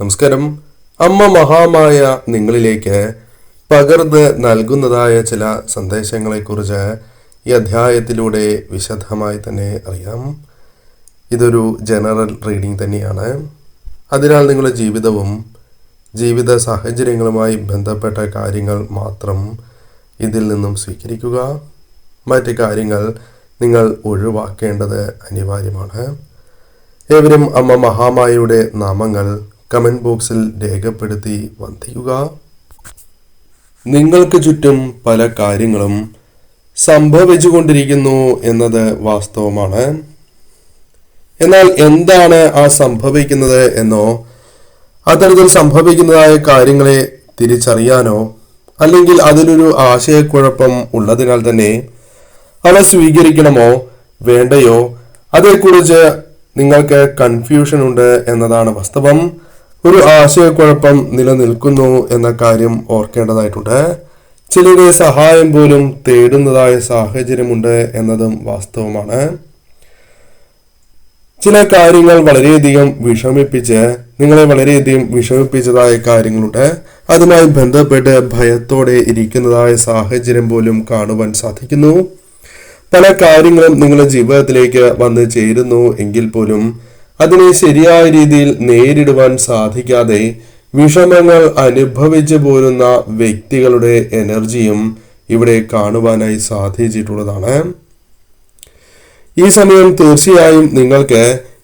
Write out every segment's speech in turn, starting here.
നമസ്കാരം. അമ്മ മഹാമായ നിങ്ങളിലേക്ക് പകർന്ന് നൽകുന്നതായ ചില സന്ദേശങ്ങളെക്കുറിച്ച് ഈ അധ്യായത്തിലൂടെ വിശദമായി തന്നെ അറിയാം. ഇതൊരു ജനറൽ റീഡിംഗ് തന്നെയാണ്. അതിനാൽ നിങ്ങളുടെ ജീവിതവും ജീവിത സാഹചര്യങ്ങളുമായി ബന്ധപ്പെട്ട കാര്യങ്ങൾ മാത്രം ഇതിൽ നിന്നും സ്വീകരിക്കുക. മറ്റ് കാര്യങ്ങൾ നിങ്ങൾ ഒഴിവാക്കേണ്ടത് അനിവാര്യമാണ്. ഏവരും അമ്മ മഹാമായയുടെ നാമങ്ങൾ കമന്റ് ബോക്സിൽ രേഖപ്പെടുത്തി വന്ദിക്കുക. നിങ്ങൾക്ക് ചുറ്റും പല കാര്യങ്ങളും സംഭവിച്ചുകൊണ്ടിരിക്കുന്നു എന്നത് വാസ്തവമാണ്. എന്നാൽ എന്താണ് ആ സംഭവിക്കുന്നത് എന്നോ അത്തരത്തിൽ സംഭവിക്കുന്നതായ കാര്യങ്ങളെ തിരിച്ചറിയാനോ അല്ലെങ്കിൽ അതിലൊരു ആശയക്കുഴപ്പം ഉള്ളതിനാൽ തന്നെ അവ സ്വീകരിക്കണമോ വേണ്ടയോ അതേക്കുറിച്ച് നിങ്ങൾക്ക് കൺഫ്യൂഷൻ ഉണ്ട് എന്നതാണ് വാസ്തവം. ഒരു ആശയക്കുഴപ്പം നിലനിൽക്കുന്നു എന്ന കാര്യം ഓർക്കേണ്ടതായിട്ടുണ്ട്. ചിലരുടെ സഹായം പോലും തേടുന്നതായ സാഹചര്യമുണ്ട് എന്നതും വാസ്തവമാണ്. ചില കാര്യങ്ങൾ വളരെയധികം വിഷമിപ്പിച്ച് നിങ്ങളെ വളരെയധികം വിഷമിപ്പിച്ചതായ കാര്യങ്ങളുണ്ട്. അതുമായി ബന്ധപ്പെട്ട് ഭയത്തോടെ ഇരിക്കുന്നതായ സാഹചര്യം പോലും കാണുവാൻ സാധിക്കുന്നു. പല കാര്യങ്ങളും നിങ്ങളുടെ ജീവിതത്തിലേക്ക് വന്ന് ചേരുന്നു എങ്കിൽ പോലും അതിനെ ശരിയായ രീതിയിൽ നേരിടുവാൻ സാധിക്കാതെ വിഷമങ്ങൾ അനുഭവിച്ചു പോരുന്ന വ്യക്തികളുടെ എനർജിയും ഇവിടെ കാണുവാനായി സാധിച്ചിട്ടുള്ളതാണ്. ഈ സമയം തീർച്ചയായും നിങ്ങൾക്ക്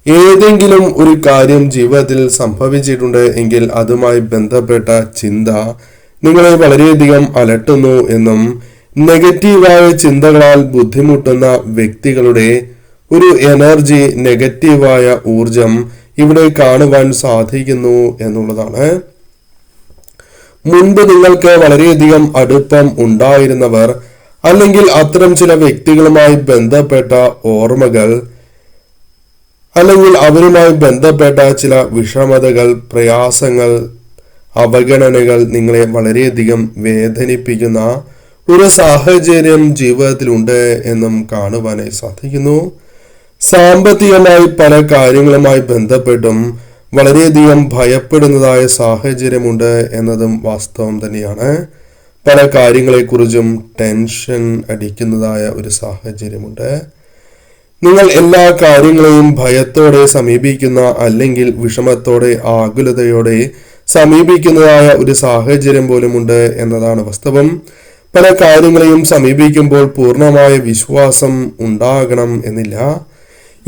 ഏതെങ്കിലും ഒരു കാര്യം ജീവിതത്തിൽ സംഭവിച്ചിട്ടുണ്ട് എങ്കിൽ അതുമായി ബന്ധപ്പെട്ട ചിന്ത നിങ്ങളെ വളരെയധികം അലട്ടുന്നു എന്നും നെഗറ്റീവായ ചിന്തകളാൽ ബുദ്ധിമുട്ടുന്ന വ്യക്തികളുടെ ഒരു എനർജി നെഗറ്റീവായ ഊർജം ഇവിടെ കാണുവാൻ സാധിക്കുന്നു എന്നുള്ളതാണ്. മുൻപ് നിങ്ങൾക്ക് വളരെയധികം അടുപ്പം ഉണ്ടായിരുന്നവർ അല്ലെങ്കിൽ അത്തരം ചില വ്യക്തികളുമായി ബന്ധപ്പെട്ട ഓർമ്മകൾ അല്ലെങ്കിൽ അവരുമായി ബന്ധപ്പെട്ട ചില വിഷമതകൾ പ്രയാസങ്ങൾ അവഗണനകൾ നിങ്ങളെ വളരെയധികം വേദനിപ്പിക്കുന്ന ഒരു സാഹചര്യം ജീവിതത്തിലുണ്ട് എന്നും കാണുവാനായി സാധിക്കുന്നു. സാമ്പത്തികമായി പല കാര്യങ്ങളുമായി ബന്ധപ്പെട്ടും വളരെയധികം ഭയപ്പെടുന്നതായ സാഹചര്യമുണ്ട് എന്നതും വാസ്തവം തന്നെയാണ്. പല കാര്യങ്ങളെക്കുറിച്ചും ടെൻഷൻ അടിക്കുന്നതായ ഒരു സാഹചര്യമുണ്ട്. നിങ്ങൾ എല്ലാ കാര്യങ്ങളെയും ഭയത്തോടെ സമീപിക്കുന്ന അല്ലെങ്കിൽ വിഷമത്തോടെ ആകുലതയോടെ സമീപിക്കുന്നതായ ഒരു സാഹചര്യം പോലുമുണ്ട് എന്നതാണ് വാസ്തവം. പല കാര്യങ്ങളെയും സമീപിക്കുമ്പോൾ പൂർണമായ വിശ്വാസം ഉണ്ടാകണം എന്നില്ല.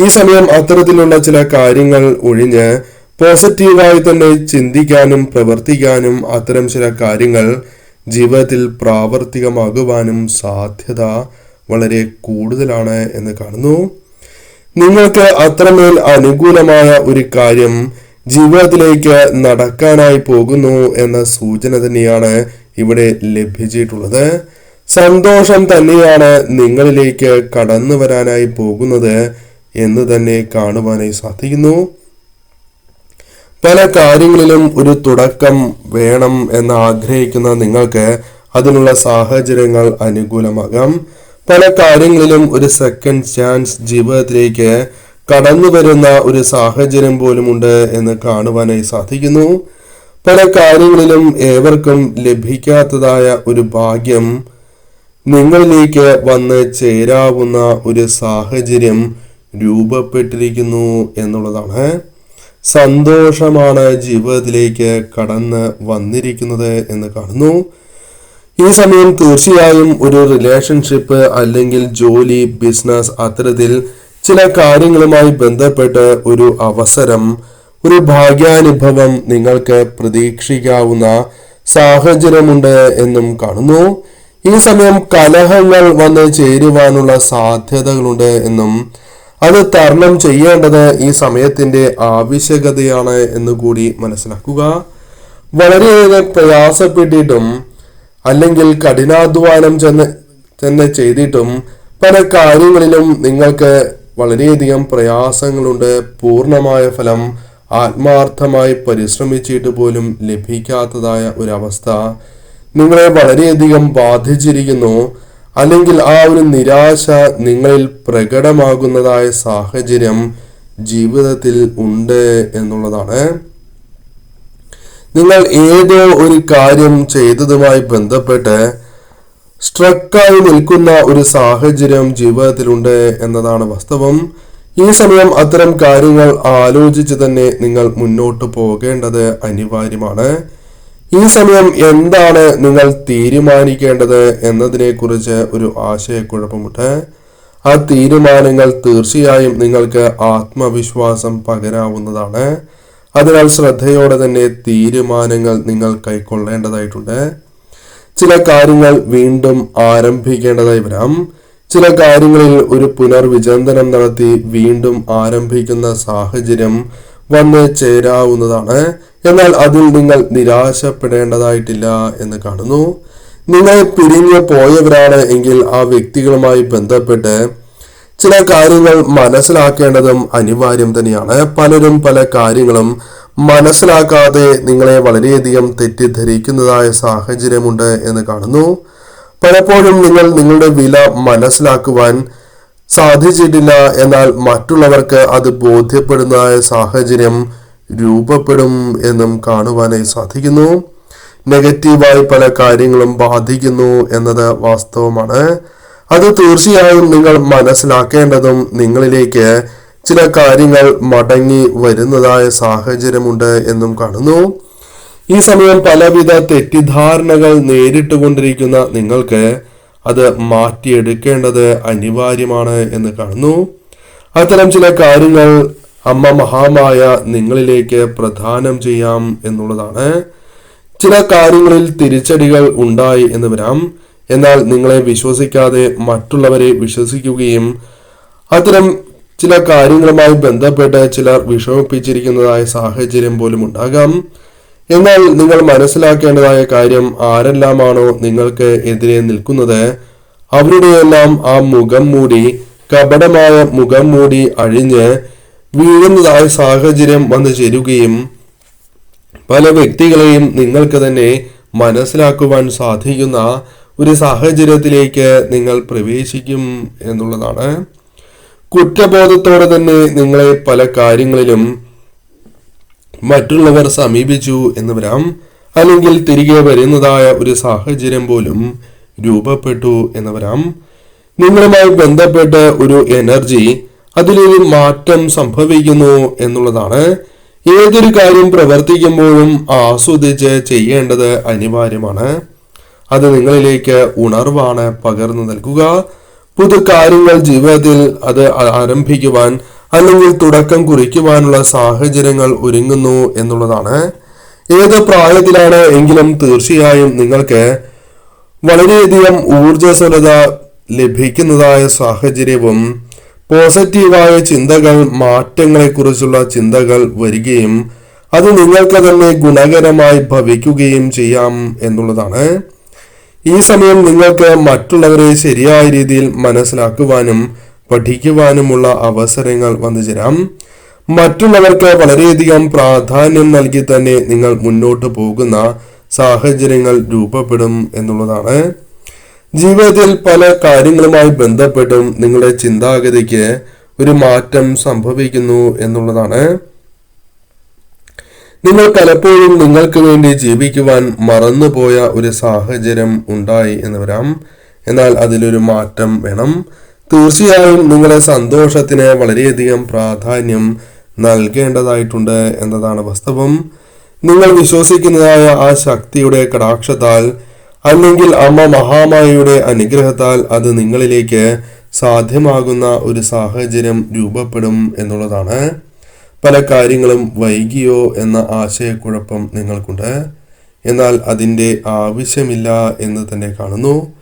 ഈ സമയം അത്തരത്തിലുള്ള ചില കാര്യങ്ങൾ ഒഴിഞ്ഞ് പോസിറ്റീവായി തന്നെ ചിന്തിക്കാനും പ്രവർത്തിക്കാനും അത്തരം ചില കാര്യങ്ങൾ ജീവിതത്തിൽ പ്രാവർത്തികമാകുവാനും സാധ്യത വളരെ കൂടുതലാണ് എന്ന് കാണുന്നു. നിങ്ങൾക്ക് അത്രമേൽ അനുകൂലമായ ഒരു കാര്യം ജീവിതത്തിലേക്ക് നടക്കാനായി പോകുന്നു എന്ന സൂചന തന്നെയാണ് ഇവിടെ ലഭിച്ചിട്ടുള്ളത്. സന്തോഷം തന്നെയാണ് നിങ്ങളിലേക്ക് കടന്നു വരാനായി പോകുന്നത് എന്ന് തന്നെ കാണുവാനായി സാധിക്കുന്നു. പല കാര്യങ്ങളിലും ഒരു തുടക്കം വേണം എന്ന് ആഗ്രഹിക്കുന്ന നിങ്ങൾക്ക് അതിനുള്ള സാഹചര്യങ്ങൾ അനുകൂലമാകാം. പല കാര്യങ്ങളിലും ഒരു സെക്കൻഡ് ചാൻസ് ജീവിതത്തിലേക്ക് കടന്നു വരുന്ന ഒരു സാഹചര്യം പോലും ഉണ്ട് എന്ന് കാണുവാനായി സാധിക്കുന്നു. പല കാര്യങ്ങളിലും ഏവർക്കും ലഭിക്കാത്തതായ ഒരു ഭാഗ്യം നിങ്ങളിലേക്ക് വന്ന് ചേരാവുന്ന ഒരു സാഹചര്യം രൂപപ്പെട്ടിരിക്കുന്നു എന്നുള്ളതാണ്. സന്തോഷമാണ് ജീവിതത്തിലേക്ക് കടന്ന് വന്നിരിക്കുന്നത് എന്ന് കാണുന്നു. ഈ സമയം തീർച്ചയായും ഒരു റിലേഷൻഷിപ്പ് അല്ലെങ്കിൽ ജോലി ബിസിനസ് അത്തരത്തിൽ ചില കാര്യങ്ങളുമായി ബന്ധപ്പെട്ട് ഒരു അവസരം ഒരു ഭാഗ്യാനുഭവം നിങ്ങൾക്ക് പ്രതീക്ഷിക്കാവുന്ന സാഹചര്യമുണ്ട് എന്നും കാണുന്നു. ഈ സമയം കലഹങ്ങൾ വന്ന് ചേരുവാനുള്ള സാധ്യതകളുണ്ട് എന്നും അത് തരണം ചെയ്യേണ്ടത് ഈ സമയത്തിന്റെ ആവശ്യകതയാണ് എന്ന് കൂടി മനസ്സിലാക്കുക. വളരെയേറെ പ്രയാസപ്പെട്ടിട്ടും അല്ലെങ്കിൽ കഠിനാധ്വാനം ചെന്ന് തന്നെ ചെയ്തിട്ടും പല കാര്യങ്ങളിലും നിങ്ങൾക്ക് വളരെയധികം പ്രയാസങ്ങളുണ്ട്. പൂർണമായ ഫലം ആത്മാർത്ഥമായി പരിശ്രമിച്ചിട്ട് പോലും ലഭിക്കാത്തതായ ഒരവസ്ഥ നിങ്ങളെ വളരെയധികം ബാധിച്ചിരിക്കുന്നു. അല്ലെങ്കിൽ ആ ഒരു നിരാശ നിങ്ങളിൽ പ്രകടമാകുന്നതായ സാഹചര്യം ജീവിതത്തിൽ ഉണ്ട് എന്നുള്ളതാണ്. നിങ്ങൾ ഏതോ ഒരു കാര്യം ചെയ്തതുമായി ബന്ധപ്പെട്ട് സ്ട്രക്കായി നിൽക്കുന്ന ഒരു സാഹചര്യം ജീവിതത്തിലുണ്ട് എന്നതാണ് വാസ്തവം. ഈ സമയം അത്തരം കാര്യങ്ങൾ ആലോചിച്ച് തന്നെ നിങ്ങൾ മുന്നോട്ട് പോകേണ്ടത് അനിവാര്യമാണ്. ഈ സമയം എന്താണ് നിങ്ങൾ തീരുമാനിക്കേണ്ടത് എന്നതിനെ കുറിച്ച് ഒരു ആശയക്കുഴപ്പമുണ്ട്. ആ തീരുമാനങ്ങൾ തീർച്ചയായും നിങ്ങൾക്ക് ആത്മവിശ്വാസം പകരാവുന്നതാണ്. അതിനാൽ ശ്രദ്ധയോടെ തന്നെ തീരുമാനങ്ങൾ നിങ്ങൾ കൈക്കൊള്ളേണ്ടതായിട്ടുണ്ട്. ചില കാര്യങ്ങൾ വീണ്ടും ആരംഭിക്കേണ്ടതായി വരാം. ചില കാര്യങ്ങളിൽ ഒരു പുനർവിചിന്തനം നടത്തി വീണ്ടും ആരംഭിക്കുന്ന സാഹചര്യം വന്ന് ചേരാവുന്നതാണ്. എന്നാൽ അതിൽ നിങ്ങൾ നിരാശപ്പെടേണ്ടതായിട്ടില്ല എന്ന് കാണുന്നു. നിങ്ങൾ പിരിഞ്ഞു പോയവരാണ് എങ്കിൽ ആ വ്യക്തികളുമായി ബന്ധപ്പെട്ട് ചില കാര്യങ്ങൾ മനസ്സിലാക്കേണ്ടതും അനിവാര്യം തന്നെയാണ്. പലരും പല കാര്യങ്ങളും മനസ്സിലാക്കാതെ നിങ്ങളെ വളരെയധികം തെറ്റിദ്ധരിക്കുന്നതായ സാഹചര്യമുണ്ട് എന്ന് കാണുന്നു. പലപ്പോഴും നിങ്ങൾ നിങ്ങളുടെ വില മനസ്സിലാക്കുവാൻ സാധിച്ചിട്ടില്ല എന്നാൽ മറ്റുള്ളവർക്ക് അത് ബോധ്യപ്പെടുന്നതായ സാഹചര്യം രൂപപ്പെടും എന്നും കാണുവാനായി സാധിക്കുന്നു. നെഗറ്റീവായി പല കാര്യങ്ങളും ബാധിക്കുന്നു എന്നത് വാസ്തവമാണ്. അത് തീർച്ചയായും നിങ്ങൾ മനസ്സിലാക്കേണ്ടതും നിങ്ങളിലേക്ക് ചില കാര്യങ്ങൾ മടങ്ങി വരുന്നതായ സാഹചര്യമുണ്ട് എന്നും കാണുന്നു. ഈ സമയം പലവിധ തെറ്റിദ്ധാരണകൾ നേരിട്ടുകൊണ്ടിരിക്കുന്ന നിങ്ങൾക്ക് അത് മാറ്റിയെടുക്കേണ്ടത് അനിവാര്യമാണ് എന്ന് കാണുന്നു. അത്തരം ചില കാര്യങ്ങൾ അമ്മ മഹാമായ നിങ്ങളിലേക്ക് പ്രധാനം ചെയ്യാം എന്നുള്ളതാണ്. ചില കാര്യങ്ങളിൽ തിരിച്ചടികൾ ഉണ്ടായി എന്ന് വരാം. എന്നാൽ നിങ്ങളെ വിശ്വസിക്കാതെ മറ്റുള്ളവരെ വിശ്വസിക്കുകയും അത്തരം ചില കാര്യങ്ങളുമായി ബന്ധപ്പെട്ട് ചിലർ വിഷമിപ്പിച്ചിരിക്കുന്നതായ സാഹചര്യം പോലും ഉണ്ടാകാം. എന്നാൽ നിങ്ങൾ മനസ്സിലാക്കേണ്ടതായ കാര്യം ആരെല്ലാമാണോ നിങ്ങൾക്ക് എതിരെ നിൽക്കുന്നത്? അവരുടെയെല്ലാം ആ മുഖം മൂടി കപടമായ മുഖം മൂടി അഴിഞ്ഞ് വീഴുന്നതായ സാഹചര്യം വന്നു ചേരുകയും പല വ്യക്തികളെയും നിങ്ങൾക്ക് തന്നെ മനസ്സിലാക്കുവാൻ സാധിക്കുന്ന ഒരു സാഹചര്യത്തിലേക്ക് നിങ്ങൾ പ്രവേശിക്കും എന്നുള്ളതാണ്. കുറ്റബോധത്തോടെ തന്നെ നിങ്ങളെ പല കാര്യങ്ങളിലും മറ്റുള്ളവർ സമീപിച്ചു എന്ന് വരാം. അല്ലെങ്കിൽ തിരികെ വരുന്നതായ ഒരു സാഹചര്യം പോലും രൂപപ്പെട്ടു എന്ന് വരാം. നിങ്ങളുമായി ബന്ധപ്പെട്ട് ഒരു എനർജി അതിലൊരു മാറ്റം സംഭവിക്കുന്നു എന്നുള്ളതാണ്. ഏതൊരു കാര്യം പ്രവർത്തിക്കുമ്പോഴും ആസ്വദിച്ച് ചെയ്യേണ്ടത് അനിവാര്യമാണ്. അത് നിങ്ങളിലേക്ക് ഉണർവാണ് പകർന്നു നൽകുക. പുതു കാര്യങ്ങൾ ജീവിതത്തിൽ അത് ആരംഭിക്കുവാൻ അല്ലെങ്കിൽ തുടക്കം കുറിക്കുവാനുള്ള സാഹചര്യങ്ങൾ ഒരുങ്ങുന്നു എന്നുള്ളതാണ്. ഏത് പ്രായത്തിലാണ് എങ്കിലും തീർച്ചയായും നിങ്ങൾക്ക് വളരെയധികം ഊർജസ്വലത ലഭിക്കുന്നതായ സാഹചര്യവും പോസിറ്റീവായ ചിന്തകൾ മാറ്റങ്ങളെക്കുറിച്ചുള്ള ചിന്തകൾ വരികയും അത് നിങ്ങൾക്ക് തന്നെ ഗുണകരമായി ഭവിക്കുകയും ചെയ്യാം എന്നുള്ളതാണ്. ഈ സമയം നിങ്ങൾക്ക് മറ്റുള്ളവരെ ശരിയായ രീതിയിൽ മനസ്സിലാക്കുവാനും പഠിക്കുവാനുമുള്ള അവസരങ്ങൾ വന്നു ചേരാം. മറ്റുള്ളവർക്ക് വളരെയധികം പ്രാധാന്യം നൽകി തന്നെ നിങ്ങൾ മുന്നോട്ട് പോകുന്ന സാഹചര്യങ്ങൾ രൂപപ്പെടും എന്നുള്ളതാണ്. ജീവിതത്തിൽ പല കാര്യങ്ങളുമായി ബന്ധപ്പെട്ടും നിങ്ങളുടെ ചിന്താഗതിക്ക് ഒരു മാറ്റം സംഭവിക്കുന്നു എന്നുള്ളതാണ്. നിങ്ങൾ പലപ്പോഴും നിങ്ങൾക്ക് വേണ്ടി ജീവിക്കുവാൻ മറന്നുപോയ ഒരു സാഹചര്യം ഉണ്ടായി എന്ന് വരാം. എന്നാൽ അതിലൊരു മാറ്റം വേണം. തീർച്ചയായും നിങ്ങളുടെ സന്തോഷത്തിന് വളരെയധികം പ്രാധാന്യം നൽകേണ്ടതായിട്ടുണ്ട് എന്നതാണ് വാസ്തവം. നിങ്ങൾ വിശ്വസിക്കുന്നതായ ആ ശക്തിയുടെ കടാക്ഷത്താൽ അല്ലെങ്കിൽ അമ്മ മഹാമായയുടെ അനുഗ്രഹത്താൽ അത് നിങ്ങളിലേക്ക് സാധ്യമാകുന്ന ഒരു സാഹചര്യം രൂപപ്പെടും എന്നുള്ളതാണ്. പല കാര്യങ്ങളും വൈകിയോ എന്ന ആശയക്കുഴപ്പം നിങ്ങൾക്കുണ്ട്. എന്നാൽ അതിന്റെ ആവശ്യമില്ല എന്ന് തന്നെ കാണുന്നു.